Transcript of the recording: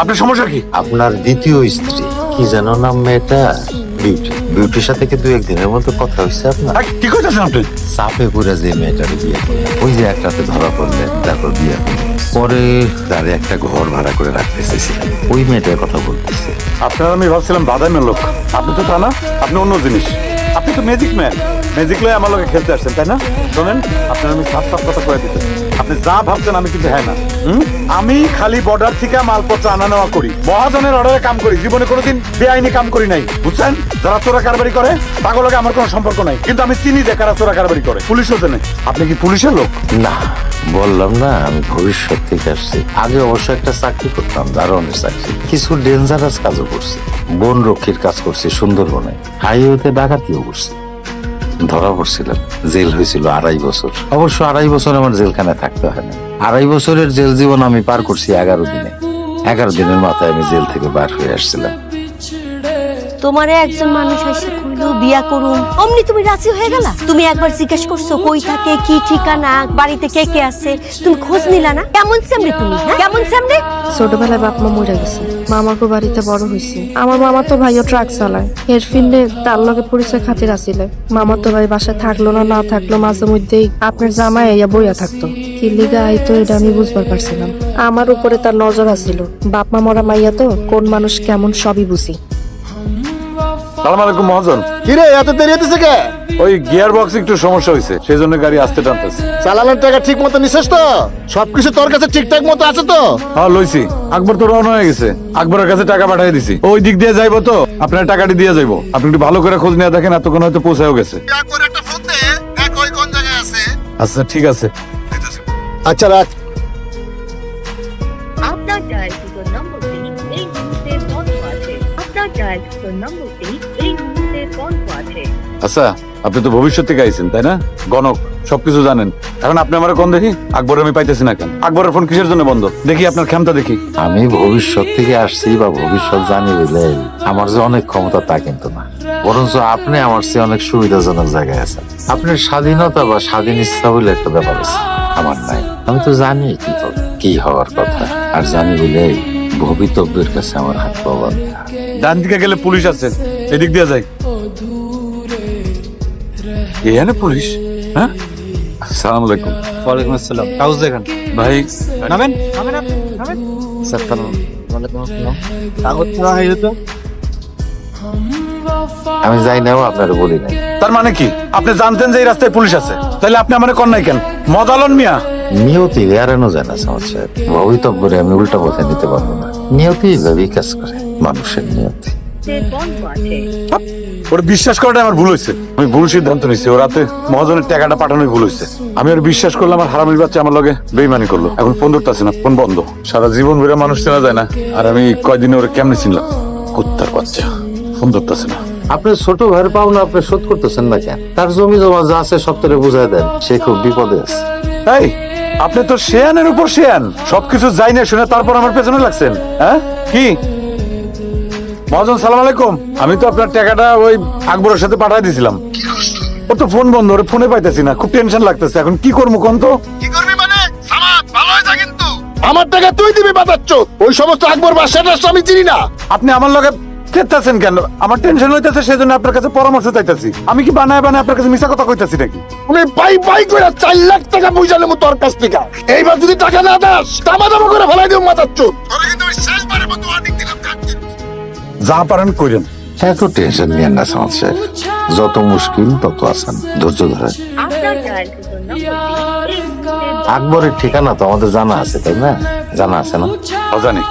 আপনার সমস্যা কি? আপনার দ্বিতীয় স্ত্রী কি যেন নাম মেয়েটা? বিউটি। বিউটির সাথে কি দু একদিনের মধ্যে কথা হয়েছে আপনার? আই, কি করতেছেন আপনি? চাপে পড়ে যে মেয়েটার বিয়ে করলেন। ওই যে একটাতে ধরা পড়লেন তারপর বিয়ে করলেন। পরে তারে একটা ঘর ভাড়া করে রাখতে চেয়েছিলেন ওই মেয়েটার কথা বলতেছে। আপনার আমি ভাবছিলাম বাদামের লোক। আপনি তো তা না আপনি অন্য জিনিস। আপনি তো ম্যাজিক ম্যান ম্যাজিক লয়ে আমার লোকে খেলতে আসছেন তাই না? শোনেন আপনার আমি সাফ সাফ কথা করে দিতে। আপনি যা ভাবছেন আমি কিন্তু হ্যাঁ না। আমি খালি বর্ডার থেকে মালপত্র আনা নেওয়া করি। মহাজনের অর্ডারে কাম করি। জীবনে কোনোদিন বেআইনি কাম করি নাই। বুঝছেন? যারা চোরা কারবারি করে তাগুলোকে আমার কোনো সম্পর্ক নাই। কিন্তু আমি চিনি যে কারা চোরা কারবারি করে। পুলিশও জানে। আপনি কি পুলিশের লোক? না, বললাম না, আমি ভবিষ্যৎ থেকে আসছি। আগে অবশ্য একটা চাকরি করতাম, দারোয়ানের চাকরি। কিছু ডেঞ্জারাস কাজও করছি। বন রক্ষীর কাজ করছি সুন্দরবনে। হাইওয়েতে ডাকাতিও করছি। ধরা পড়ছিলাম জেল হয়েছিল আড়াই বছর। অবশ্য আড়াই বছর আমার জেলখানায় থাকতে হয় না। আড়াই বছরের জেল জীবন আমি পার করছি এগারো দিনে। এগারো দিনের মাথায় আমি জেল থেকে বার হয়ে আসছিলাম। তোমারে একজন মানুষ এসে কইলো, বিয়া করুম অমনি তুমি রাজি হয়ে গেলা? তুমি একবার জিজ্ঞেস করছ, কই থাকে, কি ঠিকানা, বাড়িতে কে কে আছে? তুমি খোঁজ নিলা না? কেমন সামনে তুমি হ্যাঁ? কেমন সামনে ছোটবেলায় বাপ মা মরে গেছে। মামাকে বাড়িতে বড় হয়েছে আমার মামা তো ভাইও ট্রাক চালায়। এর ফিল্ডে তার লগে পরিচয় খাতির আসিলে। মামা তো ভাই বাসায় থাকল না না থাকল, মাঝে মধ্যেই আপনার জামাই ইয়া বইয়া থাকতো। কি লিগা আইতো এটা আমি বুঝবার পারছিলাম। আমার উপরে তার নজর আছিল বাপ মা মরা মাইয়া তো কোন মানুষ কেমন সবই বুঝি। সালাম আলাইকুম মহাজন। কিরে এত দেরি হতেছে কে? ওই গিয়ার বক্স একটু সমস্যা হয়েছে সেই জন্য গাড়ি আসতে টানতেছে। চালানোর টাকা ঠিক মতো নিছিস তো? সবকিছু তোর কাছে ঠিকঠাক মতো আছে তো? হ্যাঁ লইছি। আকবর তো রওনা হয়ে গেছে। আকবরের কাছে টাকা পাঠিয়ে দিছি। ওই দিক দিয়ে যাইবো তো? আপনার টাকাটি দিয়ে যাইবো। আপনি একটু ভালো করে খোঁজ নিয়ে দেখেন এতক্ষণ হয়তো পৌঁছেও গেছে। একটা ফোন দে দেখ ওই কোন জায়গায় আছে আচ্ছা ঠিক আছে? আচ্ছা রাখ। আছে আপনার ডায়ালকৃত নম্বরটি এই মুহূর্তে বন্ধ আছে। আচ্ছা আপনি তো ভবিষ্যৎ থেকে আইছেন তাই না? গণক সবকিছু জানেন। এখন আপনি আমার কোন দেখি? আকবর আমি পাইতেছি না কেন? আকবরের ফোন কিসের জন্য বন্ধ? দেখি আপনার ক্ষমতা দেখি। আমি ভবিষ্যৎ থেকে আসছি বা ভবিষ্যৎ জানি বলে আমার যে অনেক ক্ষমতা তা কিন্তু না। বরঞ্চ আপনি আমার চেয়ে অনেক সুবিধাজনক জায়গায় আছেন। আপনার স্বাধীনতা বা স্বাধীন ইচ্ছা বলে একটা ব্যাপার আছে। আমার নাই। আমি তো জানি কি হবে, কি হওয়ার কথা। আর জানি বলে ভবিতব্যের কাছে আমার হাত পাওয়া ডান দিকে গেলে পুলিশ আছে এদিক দিয়ে যাই। এখানে পুলিশ? হ্যাঁ? আলাইকুম। ওয়ালাইকুম আসসালাম। দেখান। ভাই নামেন? নামেন স্যার ওয়ালাইকুম আসসালাম। কাগজ ছাড়া হয়ে যেত? আমি যাই নাও আপনার বলি নাই। তার মানে কি? আপনি জানতেন যে এই রাস্তায় পুলিশ আছে। তাহলে আপনি আমার কন নাই কেন? মদালন মিয়া? নিয়তি এড়ানো যায় না সমাজ সাহেব। ভবিতব্যরে আমি উল্টা পথে নিতে পারব না। নিয়তি এভাবেই কাজ করে মানুষের নিয়তি। সে ওর বিশ্বাস করাটা আমার ভুল হয়েছে। আমি ভুল সিদ্ধান্ত নিচ্ছি ও রাতে মহাজনের টাকাটা পাঠানোই ভুল হয়েছে। আমি ওর বিশ্বাস করলাম আমার হারামির বাচ্চা আমার লগে বেইমানি করল। এখন ফোন ধরতেছে না ফোন বন্ধ। সারা জীবন বেড়ে মানুষ চেনা যায় না। আর আমি কয়দিনে ওরা কেমনে চিনলাম? কুত্তার বাচ্চা। ফোন ধরতেছে না। আপনি ছোট ভাইয়ের পাওনা আপনি শোধ করতেছেন না কেন? তার জমি জমা যা আছে সব তোরে বুঝাই দেন। সে খুব বিপদে আছে। এই আপনি তো শেয়ানের উপর শেয়ান। সবকিছু যাই না শুনে তারপর আমার পেছনে লাগছেন হ্যাঁ? কি? মহাজন সালাম আলাইকুম। আমি তো আপনার টাকাটা ওই আকবরের সাথে পাঠিয়ে দিয়েছিলাম ওর তো ফোন বন্ধ ওর ফোনে পাইতেছি না। খুব টেনশন লাগতেছে। এখন কি করব কোন তো? কি করবি মানে? সামাদ ভালো কিন্তু। আমার টাকা তুই দিবি বাঁচাচ্ছ। ওই সমস্ত আকবর বাসাটা আমি চিনি না। আপনি আমার লগে চেতাছেন কেন? আমার টেনশন হইতেছে সেজন্য আপনার কাছে পরামর্শ চাইতেছি। আমি কি বানায় বানায় আপনার কাছে মিশা কথা কইতাছি নাকি? তুমি পাই করে চার লাখ টাকা বুঝালে মো তোর কাছ থেকে। এইবার যদি টাকা না দাস দামা দামা করে ফেলাই দিও মাতাচ্ছ যা পারেন কইরেন। এত টেনশন নিয়েন না সমাজ সাহেব। যত মুশকিল তত আসান। ধৈর্য ধরেন। মুহূর্তে আকবরের ঠিকানা তো আমাদের জানা আছে তাই না? জানা আছে না? জানি